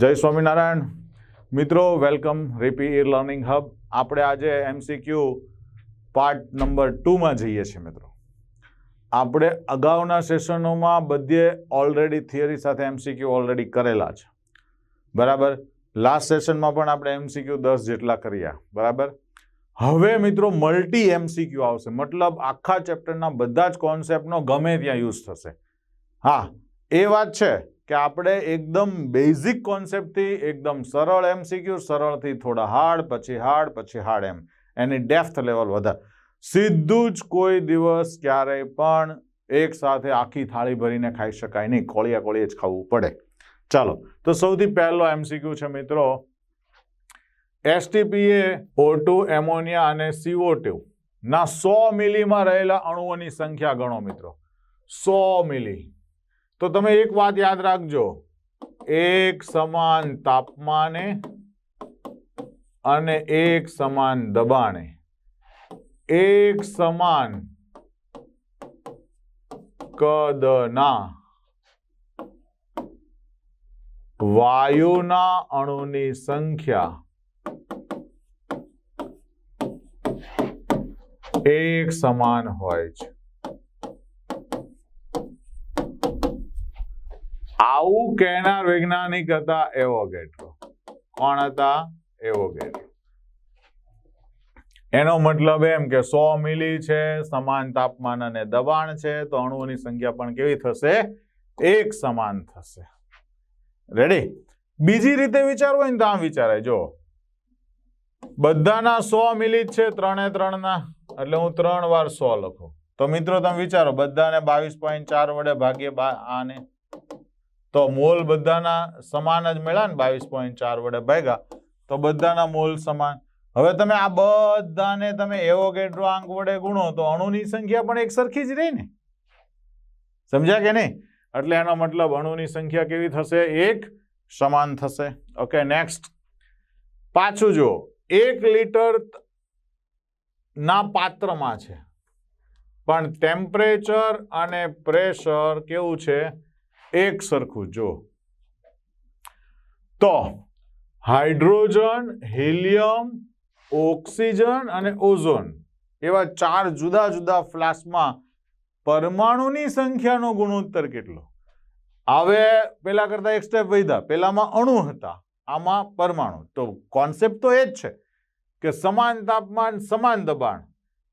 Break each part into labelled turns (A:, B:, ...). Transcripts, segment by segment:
A: જય સ્વામિનારાયણ. મિત્રો વેલકમ રીપી ઇર લર્નિંગ હબ આપણે આજે એમસીક્યુ પાર્ટ નંબર ટુમાં જઈએ છીએ, મિત્રો. આપણે અગાઉના સેશનોમાં બધે ઓલરેડી થિયરી સાથે એમસીક્યુ ઓલરેડી કરેલા છે. બરાબર? લાસ્ટ સેશનમાં પણ આપણે એમસીક્યુ દસ જેટલા કર્યા. બરાબર? હવે, મિત્રો મલ્ટી એમસીક્યુ આવશે. મતલબ આખા ચેપ્ટરના બધા જ કોન્સેપ્ટનો ગમે ત્યાં યુઝ થશે. હા, એ વાત છે. કે આપણે એકદમ બેઝિક કોન્સેપ્ટથી એકદમ સરળ એમસીક્યુ સરળથી થોડા હાર્ડ પછી હાર્ડ પછી હાર્ડ એમ. એની ડેફ્થ લેવલ વધારે. સીધું જ કોઈ દિવસ ક્યારેય પણ એક સાથે આખી થાળી ભરીને ખાઈ શકાય નહીં. કોળિયા કોળીએ જ ખાવું પડે. ચાલો, તો સૌથી પહેલો એમસીક્યુ છે મિત્રો. એસટીપીએ ઓટુ એમોનિયા અને CO2 ના, સો મિલીમાં રહેલા અણુઓની સંખ્યા ગણો મિત્રો. સો મિલી. તો તમે એક વાત યાદ રાખજો. એક સમાન તાપમાને અને એક સમાન દબાણે. એક સમાન કદના વાયુના અણુની સંખ્યા એક સમાન હોય છે. આવું કહેનાર વૈજ્ઞાનિક હતા એવોગેટ્રો કોણ હતા? એવોગેટ્રો એનો મતલબ એમ કે સો મિલી છે, સમાન તાપમાન અને દબાણ છે, તો અણુઓની સંખ્યા પણ કેવી થશે? એક સમાન થશે. રેડી બીજી રીતે વિચારવું હોય ને તો આમ વિચારાય. જો બધાના સો મિલી છે, ત્રણે ત્રણના. એટલે હું ત્રણ વાર સો લખું. તો મિત્રો તમે વિચારો, બધાને બાવીસ પોઈન્ટ ચાર વડે ભાગીએ આને તો મોલ બધાના સમાન જ મળ્યા ને બાવીસ પોઈન્ટ ચાર વડે ભાગ્યા. તો બધાના મોલ સમાન. હવે તમે આ બધાને તમે એવો એવોગેડ્રો આંક વડે ગુણો તો અણુની સંખ્યા પણ એક સરખી જ રહી ને. સમજ્યા કે નહીં? એટલે એનો મતલબ અણુની સંખ્યા કેવી થશે? એક સમાન થશે. ઓકે નેક્સ્ટ પાછું જો એક લીટર ના પાત્રમાં છે. પણ ટેમ્પરેચર અને પ્રેશર કેવું છે? એક સરખું, જો. તો, હાઇડ્રોજન, હિલિયમ, ઓક્સિજન અને ઓઝોન એવા ચાર જુદા જુદા ફ્લાસ્કમાં પરમાણુની સંખ્યાનો ગુણોત્તર કેટલો? હવે પેલા કરતા એક સ્ટેપ વધ્યા. પેલામાં અણુ હતા. આમાં પરમાણુ. તો કોન્સેપ્ટ તો એ જ છે કે સમાન તાપમાન, સમાન દબાણ,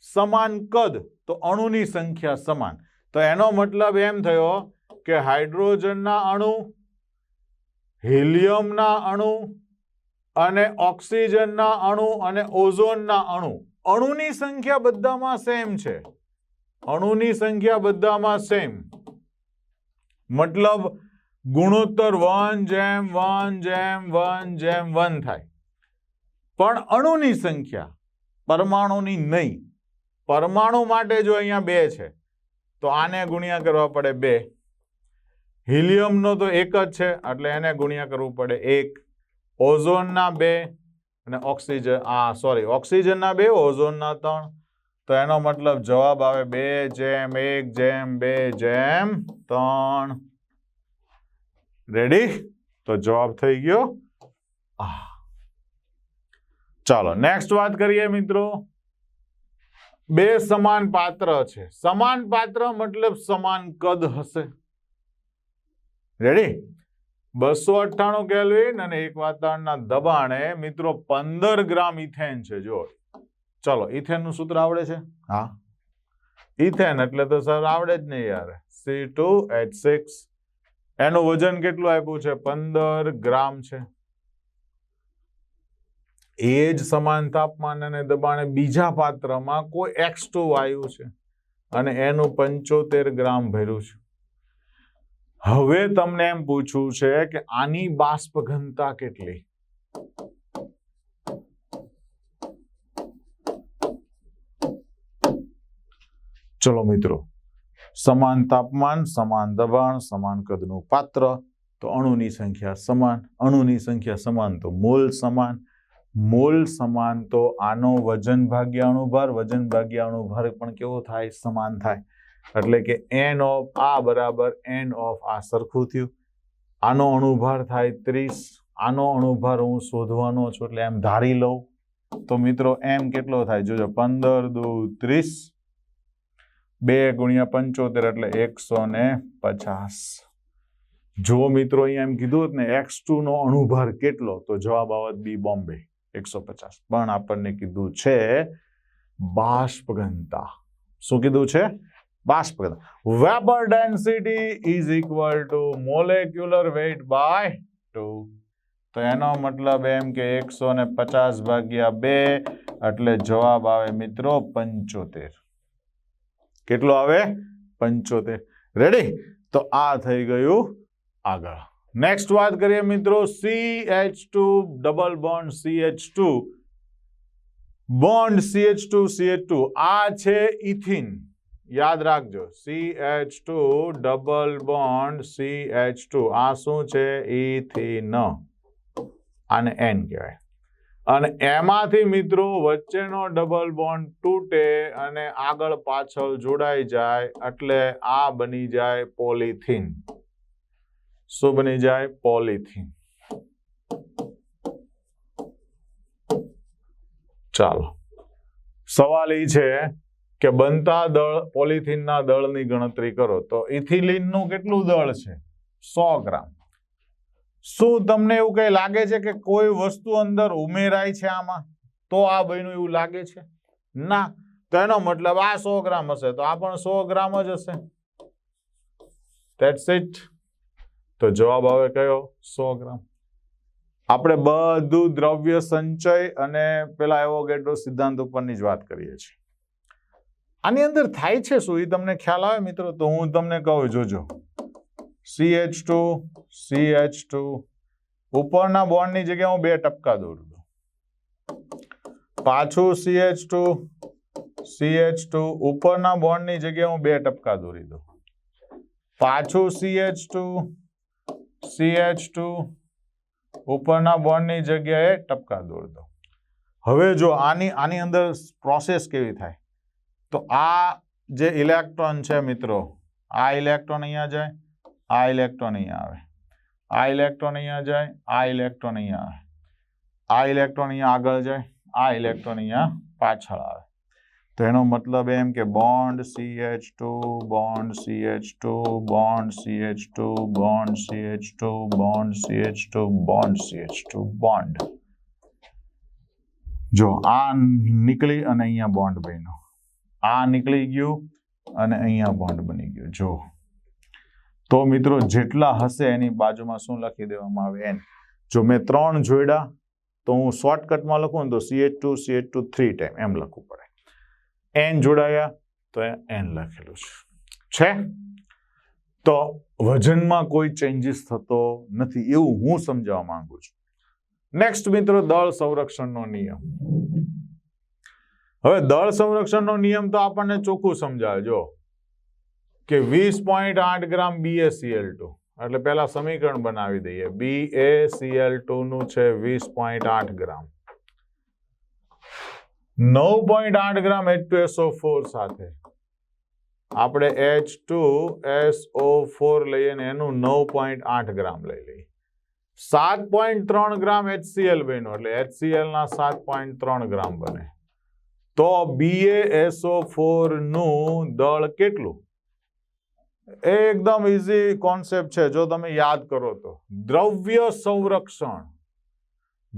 A: સમાન કદ, તો અણુની સંખ્યા સમાન. તો એનો મતલબ એમ થયો કે હાઇડ્રોજનના અણુ, હિલિયમના અણુ અને ઓક્સિજનના અણુ અને ઓઝોનના અણુ. અણુની સંખ્યા બધામાં સેમ છે. અણુની સંખ્યા બધામાં સેમ મતલબ ગુણોત્તર વન જેમ વન જેમ વન જેમ વન થાય. પણ અણુની સંખ્યા પરમાણુની નહીં. પરમાણુ માટે જો અહીંયા બે છે, તો આને ગુણ્યા કરવા પડે બે. હિલિયમનો તો એક જ છે, એટલે એને ગુણ્યા કરવું પડે એક. ઓઝોનના બે અને ઓક્સિજન, આ સોરી ઓક્સિજનના બે, ઓઝોનના ત્રણ. તો એનો મતલબ જવાબ આવે બે જેમ એક, જેમ બે, જેમ ત્રણ. રેડી તો જવાબ થઈ ગયો. ચાલો નેક્સ્ટ વાત કરીએ મિત્રો. બે સમાન પાત્ર છે. સમાન પાત્ર મતલબ સમાન કદ હશે. રેડી બસો અઠ્ઠાણું કેલ્વિન અને એક વાતાવરણના દબાણે મિત્રો પંદર ગ્રામ ઇથેન છે જો ચલો, ઇથેનનું સૂત્ર આવડે છે? હા. ઇથેન એટલે તો સર આવડે જ નહીં યાર. સી ટુ એચ સિક્સ એનું વજન કેટલું આપ્યું છે? પંદર ગ્રામ છે. એ જ સમાન તાપમાન અને દબાણે બીજા પાત્રમાં કોઈ એક્સ ટુ વાયુ છે અને એનું પંચોતેર ગ્રામ ભર્યું છે. હવે તમને એમ પૂછવું છે કે આની બાષ્પ ઘનતા કેટલી? ચલો મિત્રો, સમાન તાપમાન, સમાન દબાણ, સમાન કદનું પાત્ર, તો અણુની સંખ્યા સમાન, અણુની સંખ્યા સમાન, તો મોલ સમાન. મોલ સમાન તો આનો વજન ભાગ્યા અણુભાર, વજન ભાગ્યા અણુભાર પણ કેવો થાય? સમાન થાય. એટલે કે એન ઓફ આ બરાબર એન ઓફ આ સરખું થયું. આનો અણુભાર થાય ત્રીસ, આનો અણુભાર હું શોધવાનો છું એટલે એમ ધારી લઉં. તો મિત્રો એમ કેટલો થાય? જોજો, પંદર દુ ત્રીસ, બે ગુણ્યા પંચોતેર એટલે એકસો ને પચાસ. જો મિત્રો, અહીંયા એમ કીધું ને એક્સ ટુ નો અણુભાર કેટલો? તો જવાબ આવત બી બોમ્બે, એકસો પચાસ. પણ આપણને કીધું છે બાષ્પ ઘનતા શું કીધું છે? બાષ્પ ઘનતા vapour density is equal to molecular weight by two તો એનો મતલબ એમ કે એકસો ને પચાસ ભાગ્યા બે એટલે જવાબ આવે મિત્રો પંચોતેર કેટલો આવે પંચોતેર રેડી તો આ થઈ ગયું આગળ નેક્સ્ટ વાત કરીએ મિત્રો C H two double bond C H two bond C H two C H two આ છે ઇથિન યાદ રાખજો. C H two double bond C H two આ શું છે? ઇથિન આને એન કહેવાય. અને એમાંથી મિત્રો વચ્ચેનો ડબલ બોન્ડ તૂટે અને આગળ પાછળ જોડાઈ જાય એટલે આ બની જાય પોલિથીન શું બની જાય? પોલિથીન ચાલો. સવાલ એ છે કે બનતા દળ, પોલિથીનના દળની ગણતરી કરો, તો ઇથિલિનનું કેટલું દળ છે? સો ગ્રામ. શું તમને એવું કઈ લાગે છે કે કોઈ વસ્તુ અંદર ઉમેરાય છે આમાં? તો આ બન્યું એવું લાગે છે? ના. તો એનો મતલબ આ સો ગ્રામ હશે, તો આ પણ સો ગ્રામ જ હશે. ધેટ્સ ઇટ તો જવાબ આવે કયો? સો ગ્રામ. આપણે બધું દ્રવ્ય સંચય અને પેલા એવોગેડ્રો સિદ્ધાંત ઉપરની જ વાત કરીએ છીએ. આની અંદર થાય છે શું? એ તમને ખ્યાલ આવે મિત્રો, તો હું તમને કહું, જોજો. C H two C H two ઉપરના બોન્ડની જગ્યાએ હું બે ટપકા દોરું દઉં પાછું C H two C H two ઉપરના બોન્ડની જગ્યાએ હું બે ટપકા દોરી દઉં. પાછું C H two C H two ઉપરના બોન્ડની જગ્યાએ ટપકા દોરી દો હવે જો આની આની અંદર પ્રોસેસ કેવી થાય? તો આ જે ઇલેક્ટ્રોન છે મિત્રો, આ ઇલેક્ટ્રોન અહીંયા જાય, આ ઇલેક્ટ્રોન અહીંયા આવે. આ ઇલેક્ટ્રોન અહીંયા જાય, આ ઇલેક્ટ્રોન અહીંયા આવે. આ ઇલેક્ટ્રોન અહીંયા આગળ જાય, આ ઇલેક્ટ્રોન અહીંયા પાછળ આવે. તો એનો મતલબ એમ કે bond C H two bond C H two bond C H two bond C H two bond C H two bond C H two bond જો આ નીકળી અને અહીંયા બોન્ડ બન્યો. આ નીકળી ગયું અને અહીંયા બોન્ડ બની ગયો. જો. તો મિત્રો જેટલા હશે એની બાજુમાં શું લખી દેવામાં આવે? એન જો મેં ત્રણ જોડ્યા, તો હું શોર્ટકટમાં લખું ને તો C H two C H two three time એમ લખવું પડે. એન જોડાયા, તો એન લખેલું છે. તો વજનમાં કોઈ ચેન્જીસ થતો નથી એવું હું સમજાવવા માંગુ છું. નેક્સ્ટ મિત્રો, દળ સંરક્ષણનો નિયમ. હવે દળ સંરક્ષણનો નિયમ તો આપણને ચોખ્ખું સમજાવે, જો. કે વીસ પોઈન્ટ આઠ ગ્રામ બીએસીએલ ટુ એટલે પેલા સમીકરણ બનાવી દઈએ. બી એ સીએલ ટુ નું છે વીસ પોઈન્ટ આઠ ગ્રામ. નવ પોઈન્ટ આઠ gram H two S O four સાથે. આપણે એચ ટુ એસઓ ફોર લઈએ ને એનું નવ પોઈન્ટ આઠ ગ્રામ લઈ લઈએ. સાત પોઈન્ટ ત્રણ ગ્રામ એચસીએલ બન્યું. એટલે એચસીએલ ના સાત પોઈન્ટ ત્રણ ગ્રામ બને. તો બીએએસઓ ફોરનું દળ કેટલું? એકદમ ઇઝી કોન્સેપ્ટ છે. જો તમે યાદ કરો તો. દ્રવ્ય સંરક્ષણ.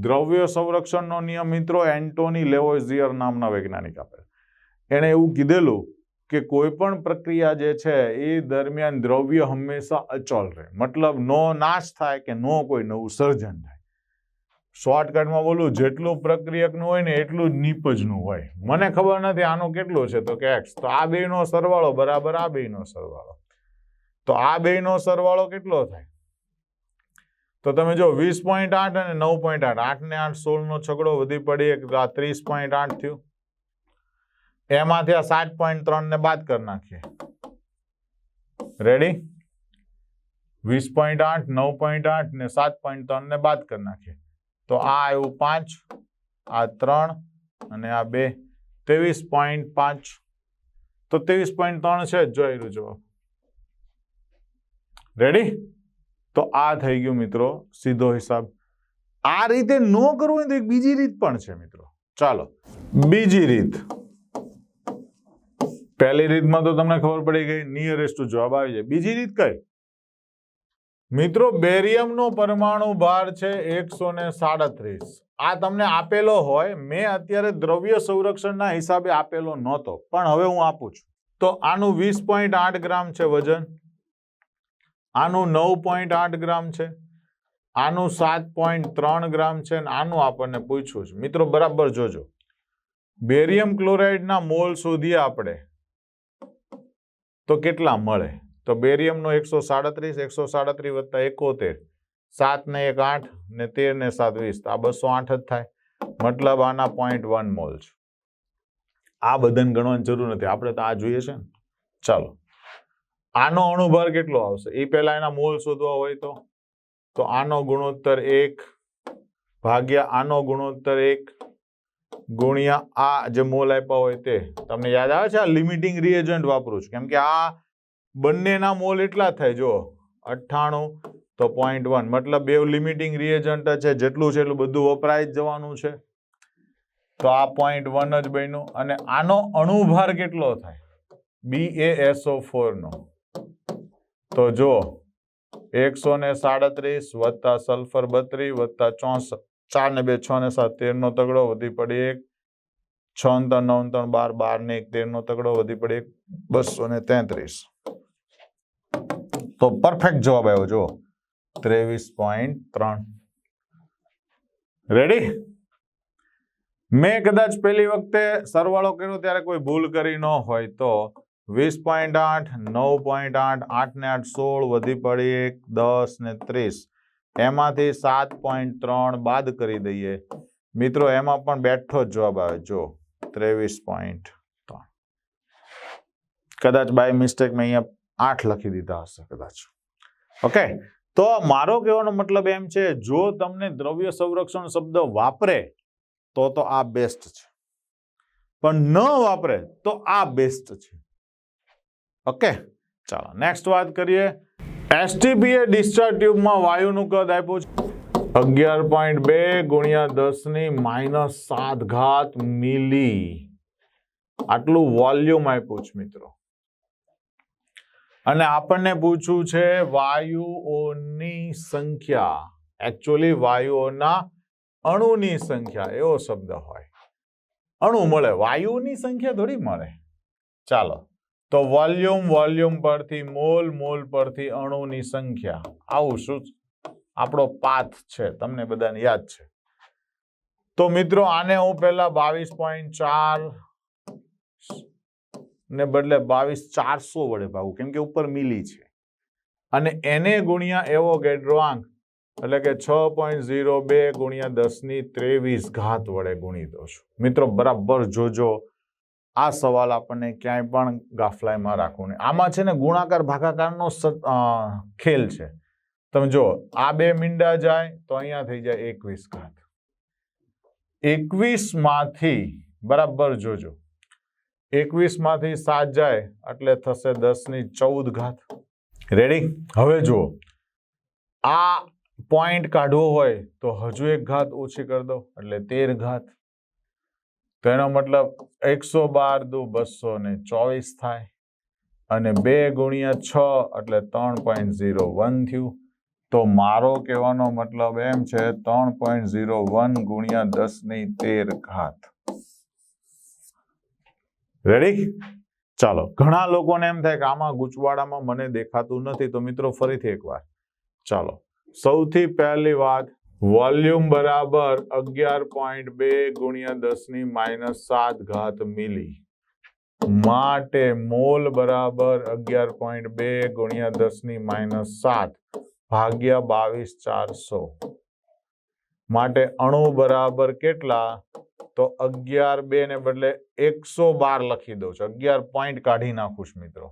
A: દ્રવ્ય સંરક્ષણનો નિયમ મિત્રો એન્ટોની લેવોઝિયર નામના વૈજ્ઞાનિક આપે એણે એવું કીધેલું કે કોઈ પણ પ્રક્રિયા જે છે એ દરમિયાન દ્રવ્ય હંમેશા અચળ રહે. મતલબ નો નાશ થાય કે નો કોઈ નવું સર્જન થાય. શોર્ટકટમાં બોલું, જેટલું પ્રક્રિયકનું હોય ને એટલું જ નિપજનું હોય. મને ખબર નથી આનું કેટલું છે તો કે એક્સ તો આ બેનો સરવાળો, બરાબર આ બેનો સરવાળો. તો આ બેનો સરવાળો કેટલો થાય? તો તમે જો વીસ પોઈન્ટ આઠ અને નવ પોઈન્ટ આઠ, આઠને આઠ સોળનો છગડો વધી પડી, એક ત્રીસ પોઈન્ટ આઠ થયું. એમાંથી આ સાત પોઈન્ટ ત્રણને બાદ કરી નાખીએ. રેડી વીસ પોઈન્ટ આઠ, નવ પોઈન્ટ આઠ ને સાત પોઈન્ટ ત્રણ ને બાદ કરી નાખીએ. તો આ આવ્યું પાંચ, આ ત્રણ અને આ બે. ત્રેવીસ પોઈન્ટ પાંચ. તો ત્રેવીસ પોઈન્ટ ત્રણ છે જ જોયેલું જવાબ રેડી તો આ થઈ ગયું મિત્રો, સીધો હિસાબ. આ રીતે ન કરવું હોય તો એક બીજી રીત પણ છે મિત્રો. ચાલો, બીજી રીત. પહેલી રીતમાં તો તમને ખબર પડી ગઈ નિયરેસ્ટ જવાબ આવી જાય. બીજી રીત કઈ? મિત્રો, બેરિયમનો પરમાણુ ભાર છે, એકસો ને સાડત્રીસ. આ તમને આપેલો હોય, મેં અત્યારે દ્રવ્ય સંરક્ષણના હિસાબે આપેલો નહોતો, પણ હવે હું આપું છું. તો આનું વીસ પોઈન્ટ આઠ ગ્રામ છે વજન, આનું નવ પોઈન્ટ આઠ ગ્રામ છે, આનું સાત પોઈન્ટ ત્રણ ગ્રામ છે અને આનું આપણને પૂછ્યું છે. મિત્રો, બરાબર જોજો. બેરિયમ ક્લોરાઇડના મોલ શોધીએ આપણે. તો કેટલા મળે? તો બેરિયમનો એકસો સાડત્રીસ એકસો સાડત્રીસ વત્તા એકોતેર. સાત ને એક આઠ ને તેર ને સાત વીસ. આ બસો આઠ જ થાય. મતલબ આના પોઈન્ટ વન મોલ છે. આ બધાને ગણવાની જરૂર નથી. આપણે તો આ જોઈએ છે ને. ચાલો. આનો અણુભાર કેટલો આવશે? એ પહેલા એના મોલ શોધવા હોય તો? તો આનો ગુણોત્તર એક ભાગ્યા આનો ગુણોત્તર એક ગુણ્યા આ જે મોલ આપ્યા હોય તે. તમને યાદ આવે છે આ લિમિટિંગ રિએજન્ટ વાપરું છું. કેમ કે આ બંનેના મોલ એટલા થાય જો અઠ્ઠાણું તો પોઈન્ટ વન મતલબ બે લિમિટિંગ રિએજન્ટ છે, જેટલું છે એટલું બધું વપરાય જવાનું છે. તો આ પોઈન્ટ વન જ બન્યું. અને આનો અણુભાર કેટલો થાય? બી એ એસઓ ફોરનો તો જો એકસો ને સાડત્રીસ વત્તા સલ્ફર બત્રીસ વત્તા ચોસઠ ચાર ને બે, છ ને સાત તેરનો તગડો વધી પડી એક. છ ત્રણ, નવ ત્રણ, બાર બાર ને એક તેરનો તગડો વધી પડી એક. બસો ને તેત્રીસ. તો પરફેક્ટ જવાબ આવ્યો જો ત્રેવીસ પોઈન્ટ ત્રણ. રેડી મેં કદાચ પહેલી વખતે સરવાળો કર્યો ત્યારે કોઈ ભૂલ કરી ન હોય તો વીસ પોઈન્ટ આઠ, નવ પોઈન્ટ આઠ આઠ ને આઠ સોળ વધી પડી એક, દસ ને ત્રીસ. એમાંથી સાત પોઈન્ટ ત્રણ બાદ કરી દઈએ. મિત્રો, એમાં પણ બેઠો જ જવાબ આવે જો ત્રેવીસ પોઈન્ટ ત્રણ. કદાચ બાય મિસ્ટેક મેં અહીંયા આઠ લખી દીધા હશે કદાચ. ઓકે તો મારો કહેવાનો મતલબ એમ છે, જો તમને દ્રવ્ય સંરક્ષણ શબ્દ વાપરે, તો તો આ બેસ્ટ છે. પણ ન વાપરે, તો આ બેસ્ટ છે. ઓકે ચાલો નેક્સ્ટ વાત કરીએ. એસટીપીએ ડિસ્ચાર્જ ટ્યુબમાં વાયુનું કદ આપ્યું છે. અગિયાર પોઈન્ટ બે ગુણ્યા દસની માઇનસ સાત ઘાત મિલી. આટલું વોલ્યુમ આપ્યું છે મિત્રો. અને આપણને પૂછવું છે વાયુઓની સંખ્યા. એકચ્યુઅલી વાયુઓના અણુની સંખ્યા, એવો શબ્દ હોય. અણુ મળે, વાયુની સંખ્યા થોડી મળે. ચાલો, તો વોલ્યુમ વોલ્યુમ પરથી મોલ મોલ પરથી અણુની સંખ્યા. આવું શું આપણો પાથ છે, તમને બધાને યાદ છે. તો મિત્રો, આને હું પહેલા બાવીસ પોઈન્ટ ચાર ને બદલે બાવીસ ચારસો વડે ભાગું કેમ કે ઉપર મિલી છે. અને એને ગુણ્યા એવો ગેડ્રોઆંક એટલે કે છ પોઈન્ટ ઝીરો બે ગુણ્યા દસની ત્રેવીસ ઘાત વડે ગુણી દો છું. મિત્રો, બરાબર જોજો. આ સવાલ આપણને ક્યાંય પણ ગાફલાઈમાં રાખવું નહીં. આમાં છે ને ગુણાકાર ભાગાકારનો ખેલ છે. તમે જો આ બે મીંડા જાય તો અહીંયા થઈ જાય એકવીસ ઘાત. એકવીસમાંથી, બરાબર જોજો. એકવીસમાંથી સાત જાય એટલે થશે દસની ચૌદ ઘાત. રેડી હવે જુઓ. આ પોઈન્ટ કાઢવો હોય તો હજુ એક ઘાત ઓછી કરી દો, એટલે તેર ઘાત. તો એનો મતલબ એકસો બાર દુ બસો ને ચોવીસ થાય. અને બે ગુણ્યા છ એટલે ત્રણ પોઈન્ટ ઝીરો વન થયું. તો મારો કહેવાનો મતલબ એમ છે ત્રણ પોઈન્ટ ઝીરો વન ગુણ્યા દસની તેર ઘાત. રેડી ચાલો. ઘણા લોકોને એમ થાય કે આમાં ગુચવાડામાં મને દેખાતું નથી, તો મિત્રો ફરીથી એકવાર. ચાલો. સૌથી પહેલી વાત, વોલ્યુમ બરાબર અગિયાર પોઈન્ટ બે ગુણ્યા દસની માઇનસ સાત ઘાત મિલી. માટે મોલ બરાબર અગિયાર પોઈન્ટ બે ગુણ્યા દસની માઇનસ સાત ભાગ્યા બાવીસ ચારસો. માટે અણુ બરાબર કેટલા? તો અગિયાર બે ને બદલે એકસો બાર લખી દઉં છું. અગિયાર પોઈન્ટ કાઢી નાખું છું મિત્રો.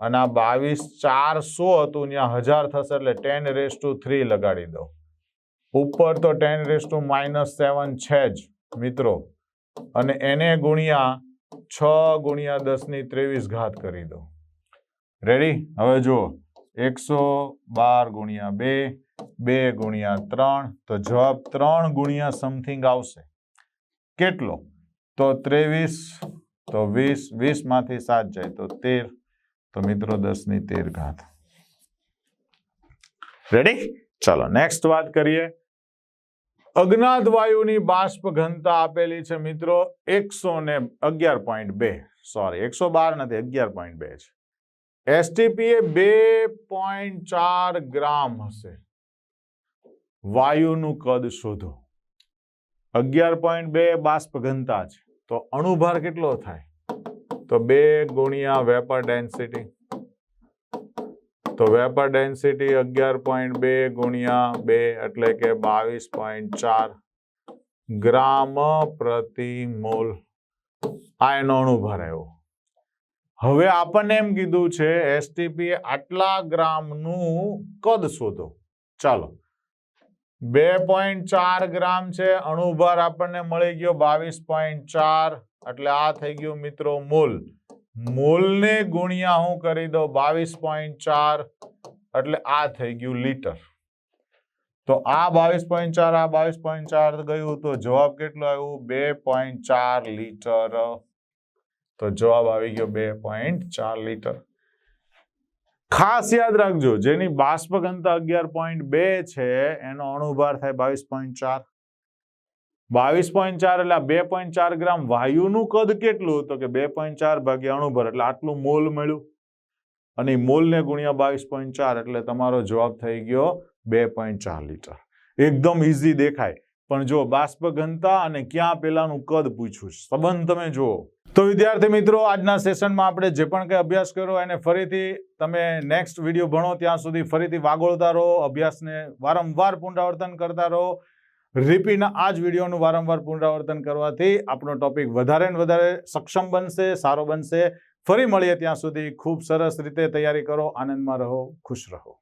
A: અને આ બાવીસ ચારસો હતું ત્યાં હજાર થશે એટલે ટેન રેસ ટુ થ્રી લગાડી દો ઉપર તો ten raise to minus seven છે જ, મિત્રો. અને એને ગુણ્યા છ ગુણ્યા દસની ત્રેવીસ ઘાત કરી દો રેડી હવે જુઓ. એકસો બાર ગુણ્યા બે બે ગુણ્યા ત્રણ, તો જવાબ ત્રણ ગુણ્યા સમથિંગ આવશે. કેટલો? તો ત્રેવીસ, તો વીસ વીસમાંથી સાત જાય તો તેર. તો મિત્રો દસની તેર ઘાત. રેડી ચલો નેક્સ્ટ વાત કરીએ. અજ્ઞાત વાયુની બાષ્પ ઘનતા આપેલી છે મિત્રો એકસો ને અગિયાર પોઈન્ટ બે. સોરી એકસો બાર નથી, અગિયાર પોઈન્ટ બે છે. એસટીપી એ બે પોઈન્ટ ચાર ગ્રામ હશે. વાયુનું કદ શોધો. અગિયાર પોઈન્ટ બે બાષ્પ ઘનતા છે તો અણુભાર કેટલો થાય? તો બે ગુણ્યા વેપર ડેન્સિટી. તો વેપર ડેન્સિટી અગિયાર પોઈન્ટ બે ગુણ્યા બે એટલે કે બાવીસ પોઈન્ટ ચાર ગ્રામ પ્રતિ મોલ. આ એનો અણુભાર આવ્યો. હવે આપણને એમ કીધું છે એસટીપી આટલા ગ્રામનું કદ શોધો. ચાલો. બે પોઈન્ટ ચાર ગ્રામ છે. અણુભાર આપણને મળી ગયો બાવીસ પોઈન્ટ ચાર. એટલે આ થઈ ગયું મિત્રો મૂલ. મૂલને ગુણ્યા હું કરી દઉં બાવીસ પોઈન્ટ ચાર. એટલે આ થઈ ગયું લીટર. તો આ બાવીસ પોઈન્ટ ચાર, આ બાવીસ પોઈન્ટ ચાર ગયું તો જવાબ કેટલો આવ્યો? બે પોઈન્ટ ચાર લીટર. તો જવાબ આવી ગયો બે પોઈન્ટ ચાર લીટર. ખાસ યાદ રાખજો, જેની બાષ્પ ઘનતા અગિયાર પોઈન્ટ બે છે, એનો અણુભાર થાય બાવીસ પોઈન્ટ ચાર. બાવીસ પોઈન્ટ ચાર એટલે બે પોઈન્ટ ચાર ગ્રામ વાયુનું કદ કેટલું? તો કે બે પોઈન્ટ ચાર ભાગ્યા અણુભર, એટલે આટલું મોલ મળ્યું. અને મોલને ગુણ્યા બાવીસ પોઈન્ટ ચાર, એટલે તમારો જવાબ થઈ ગયો બે પોઈન્ટ ચાર લીટર. એકદમ ઇઝી દેખાય. પણ જો બાષ્પ ઘનતા અને ક્યાં પેલાનું કદ પૂછ્યું સંબંધ તમે જુઓ. તો વિદ્યાર્થી મિત્રો, આજના સેશનમાં આપણે જે પણ કંઈ અભ્યાસ કર્યો એને ફરીથી તમે નેક્સ્ટ વીડિયો ભણો, ત્યાં સુધી ફરીથી વાગોળતા રહો, અભ્યાસને વારંવાર પુનરાવર્તન કરતા રહો. રિપીના આ જ વિડીયોનું વારંવાર પુનરાવર્તન કરવાથી આપણો ટોપિક વધારે ને વધારે સક્ષમ બનશે, સારો બનશે. ફરી મળીએ ત્યાં સુધી. ખૂબ સરસ રીતે તૈયારી કરો, આનંદમાં રહો, ખુશ રહો.